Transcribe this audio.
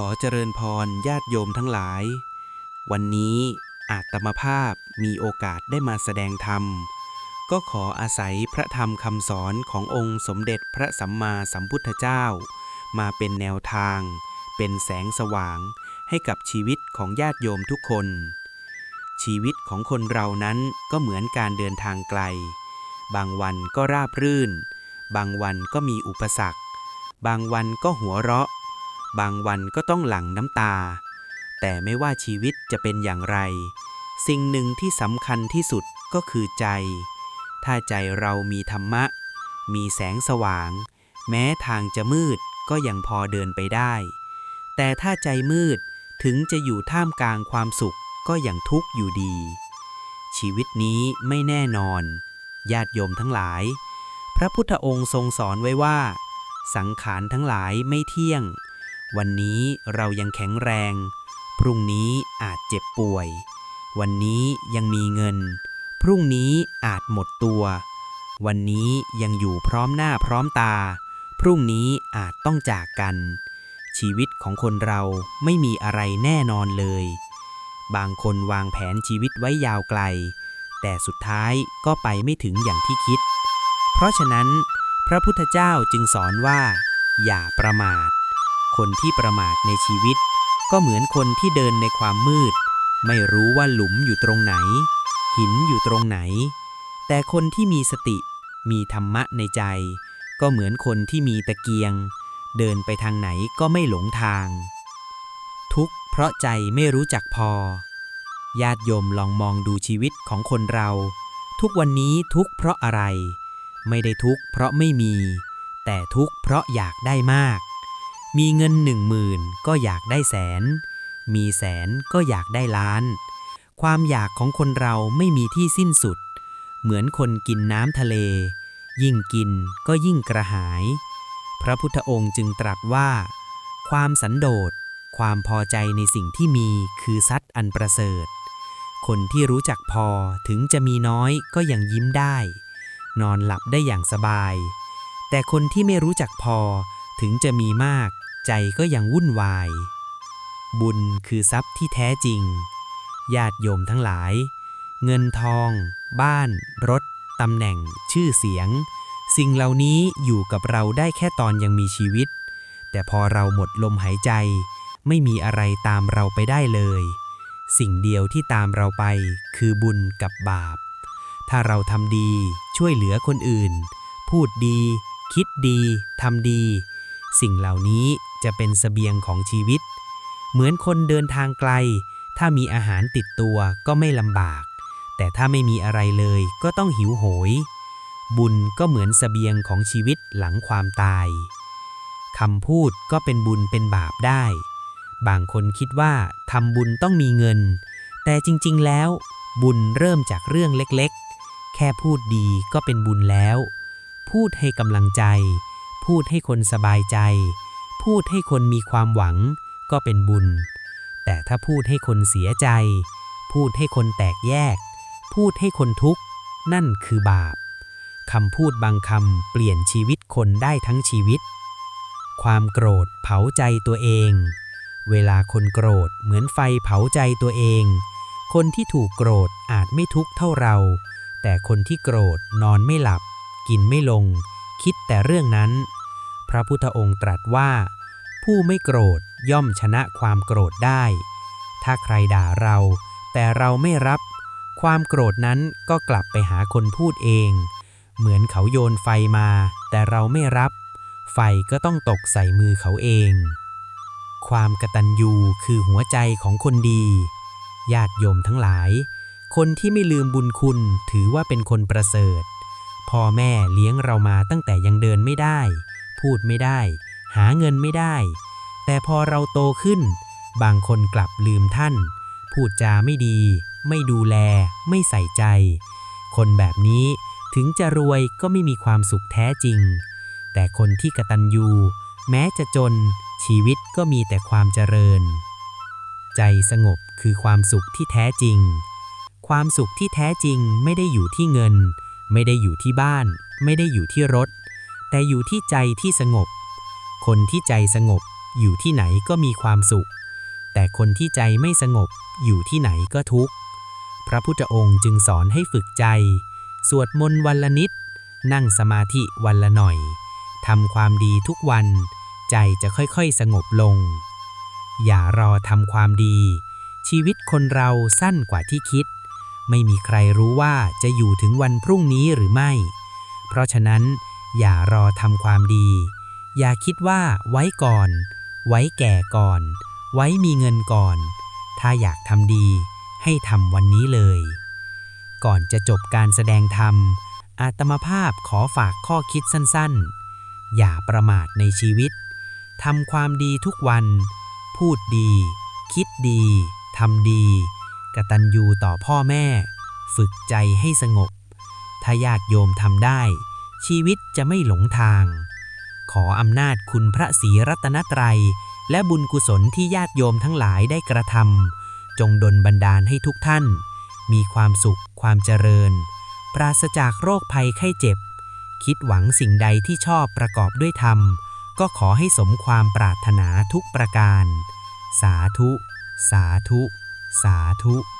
ขอเจริญพรญาติโยมทั้งหลาย วันนี้อาตมาภาพมีโอกาสได้มาแสดงธรรม ก็ขออาศัยพระธรรมคำสอนขององค์สมเด็จพระสัมมาสัมพุทธเจ้า มาเป็นแนวทาง เป็นแสงสว่างให้กับชีวิตของญาติโยมทุกคน ชีวิตของคนเรานั้นก็เหมือนการเดินทางไกล บางวันก็ราบรื่น บางวันก็มีอุปสรรค บางวันก็หัวเราะ บางวันก็ต้องหลั่งน้ำตา แต่ไม่ว่าชีวิตจะเป็นอย่างไร สิ่งหนึ่งที่สำคัญที่สุดก็คือใจ ถ้าใจเรามีธรรมะ มีแสงสว่าง แม้ทางจะมืดก็ยังพอเดินไปได้ แต่ถ้าใจมืดถึงจะอยู่ท่ามกลางความสุขก็ยังทุกข์อยู่ดี ชีวิตนี้ไม่แน่นอน ญาติโยมทั้งหลาย พระพุทธองค์ทรงสอนไว้ว่า สังขารทั้งหลายไม่เที่ยง วันนี้เรายังแข็งแรง พรุ่งนี้อาจเจ็บป่วย วันนี้ยังมีเงิน พรุ่งนี้อาจหมดตัว วันนี้ยังอยู่พร้อมหน้าพร้อมตา พรุ่งนี้อาจต้องจากกัน ชีวิตของคนเราไม่มีอะไรแน่นอนเลย บางคนวางแผนชีวิตไว้ยาวไกล แต่สุดท้ายก็ไปไม่ถึงอย่างที่คิด เพราะฉะนั้น พระพุทธเจ้าจึงสอนว่า อย่าประมาท คนที่ประมาทในชีวิต ก็เหมือนคนที่เดินในความมืด ไม่รู้ว่าหลุมอยู่ตรงไหน หินอยู่ตรงไหน แต่คนที่มีสติ มีธรรมะในใจ ก็เหมือนคนที่มีตะเกียง เดินไปทางไหนก็ไม่หลงทาง ทุกเพราะใจไม่รู้จักพอ ญาติโยมลองมองดูชีวิตของคนเรา ทุกวันนี้ทุกเพราะอะไร ไม่ได้ทุกเพราะไม่มี แต่ทุกเพราะอยากได้มาก มีเงินหนึ่งหมื่นก็อยากได้แสน มีแสนก็อยากได้ล้าน ความอยากของคนเราไม่มีที่สิ้นสุด เหมือนคนกินน้ำทะเล ยิ่งกินก็ยิ่งกระหาย พระพุทธองค์จึงตรัสว่า ความสันโดษ ความพอใจในสิ่งที่มีคือทรัพย์อันประเสริฐ คนที่รู้จักพอถึงจะมีน้อยก็ยังยิ้มได้ นอนหลับได้อย่างสบาย แต่คนที่ไม่รู้จักพอถึงจะมีมาก ใจก็ยังวุ่นวาย บุญคือทรัพย์ที่แท้จริง ญาติโยมทั้งหลาย เงินทอง บ้าน รถ ตำแหน่ง ชื่อเสียง สิ่งเหล่านี้อยู่กับเราได้แค่ตอนยังมีชีวิต แต่พอเราหมดลมหายใจ ไม่มีอะไรตามเราไปได้เลย สิ่งเดียวที่ตามเราไปคือบุญกับบาป ถ้าเราทำดีช่วยเหลือคนอื่น พูดดี คิดดี ทำดี สิ่งเหล่านี้ จะเป็นเสบียงของชีวิต เหมือนคนเดินทางไกล ถ้ามีอาหารติดตัวก็ไม่ลำบาก แต่ถ้าไม่มีอะไรเลยก็ต้องหิวโหย บุญก็เหมือนเสบียงของชีวิตหลังความตายคำพูดก็เป็นบุญเป็นบาปได้ บางคนคิดว่าทำบุญต้องมีเงิน แต่จริงๆแล้ว บุญเริ่มจากเรื่องเล็กๆ แค่พูดดีก็เป็นบุญแล้ว พูดให้กำลังใจ พูดให้คนสบายใจ พูดให้คนมีความหวังก็เป็นบุญ แต่ถ้าพูดให้คนเสียใจ พูดให้คนแตกแยก พูดให้คนทุกข์ นั่นคือบาปคำพูดบางคำเปลี่ยนชีวิตคนได้ทั้งชีวิต ความโกรธเผาใจตัวเอง เวลาคนโกรธเหมือนไฟเผาใจตัวเอง คนที่ถูกโกรธอาจไม่ทุกข์เท่าเรา แต่คนที่โกรธนอนไม่หลับ กินไม่ลง คิดแต่เรื่องนั้น พระพุทธองค์ตรัสว่า ผู้ไม่โกรธย่อมชนะความโกรธได้ ถ้าใครด่าเรา แต่เราไม่รับ ความโกรธนั้นก็กลับไปหาคนพูดเอง เหมือนเขาโยนไฟมา แต่เราไม่รับ ไฟก็ต้องตกใส่มือเขาเอง ความกตัญญูคือหัวใจของคนดี ญาติโยมทั้งหลาย คนที่ไม่ลืมบุญคุณถือว่าเป็นคนประเสริฐ พ่อแม่เลี้ยงเรามาตั้งแต่ยังเดินไม่ได้ พูดไม่ได้ หาเงินไม่ได้ แต่พอเราโตขึ้น บางคนกลับลืมท่าน พูดจาไม่ดี ไม่ดูแล ไม่ใส่ใจ คนแบบนี้ถึงจะรวยก็ไม่มีความสุขแท้จริง แต่คนที่กตัญญูแม้จะจนชีวิตก็มีแต่ความเจริญ ใจสงบคือความสุขที่แท้จริง ความสุขที่แท้จริงไม่ได้อยู่ที่เงิน ไม่ได้อยู่ที่บ้าน ไม่ได้อยู่ที่รถ แต่อยู่ที่ใจที่สงบ คนที่ใจสงบอยู่ที่ไหนก็มีความสุข แต่คนที่ใจไม่สงบอยู่ที่ไหนก็ทุกข์ พระพุทธองค์จึงสอนให้ฝึกใจ สวดมนต์วันละนิด นั่งสมาธิวันละหน่อย ทำความดีทุกวัน ใจจะค่อยๆสงบลง อย่ารอทำความดี ชีวิตคนเราสั้นกว่าที่คิด ไม่มีใครรู้ว่าจะอยู่ถึงวันพรุ่งนี้หรือไม่ เพราะฉะนั้นอย่ารอทำความดี อย่าคิดว่าไว้ก่อน ไว้แก่ก่อน ไว้มีเงินก่อน ถ้าอยากทำดี ให้ทำวันนี้เลย ก่อนจะจบการแสดงธรรม อาตมาภาพขอฝากข้อคิดสั้นๆ อย่าประมาทในชีวิต ทำความดีทุกวัน พูดดี คิดดี ทำดี กตัญญูต่อพ่อแม่ ฝึกใจให้สงบ ถ้าญาติโยมทำได้ ชีวิตจะไม่หลงทาง ขออำนาจคุณพระศรีรัตนตรัย และบุญกุศลที่ญาติโยมทั้งหลายได้กระทำจงดลบันดาลให้ทุกท่าน มีความสุขความเจริญ ปราศจากโรคภัยไข้เจ็บ คิดหวังสิ่งใดที่ชอบประกอบด้วยธรรม ก็ขอให้สมความปรารถนาทุกประการ สาธุ สาธุ สาธุ